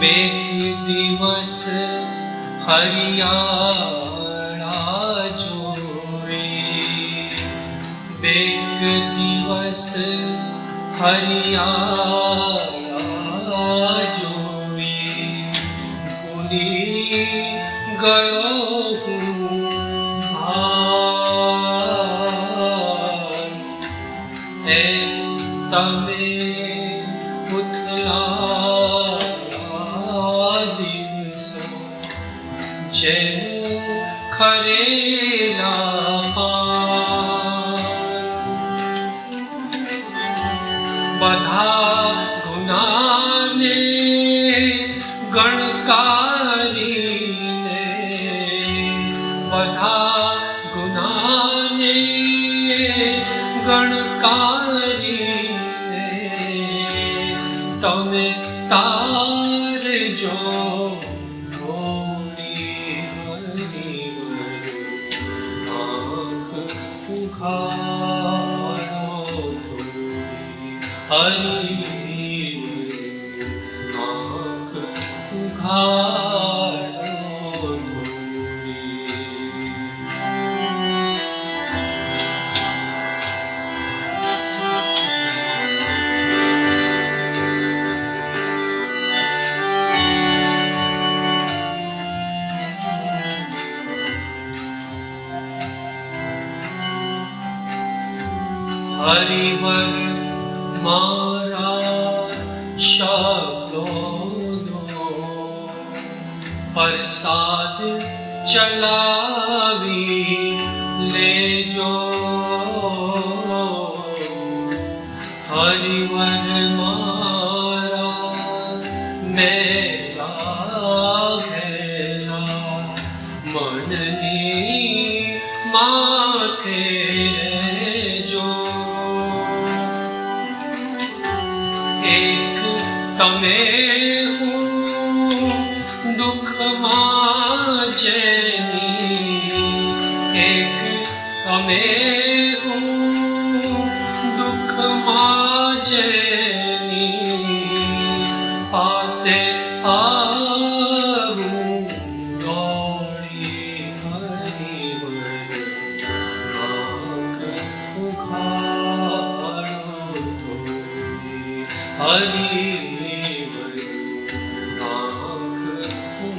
वे दिवस हरियाणा जोए बेक दिवस हरियाणा जोए उन्हीं गयो तमे જેનું ખરેલા બધા ગુનાને ગણકારીને બધા ગુનાને ગણકારીને તમે તારજો हरिवर तुम्हारा शब्दों प्रसाद चलावी ले जो। हरिवन मारा मेरा घेरा। मननी माथे तमे हूँ दुख चैनी एक तमे हूँ दुख चैनी पासे आऊँ दौड़ी हरी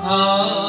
I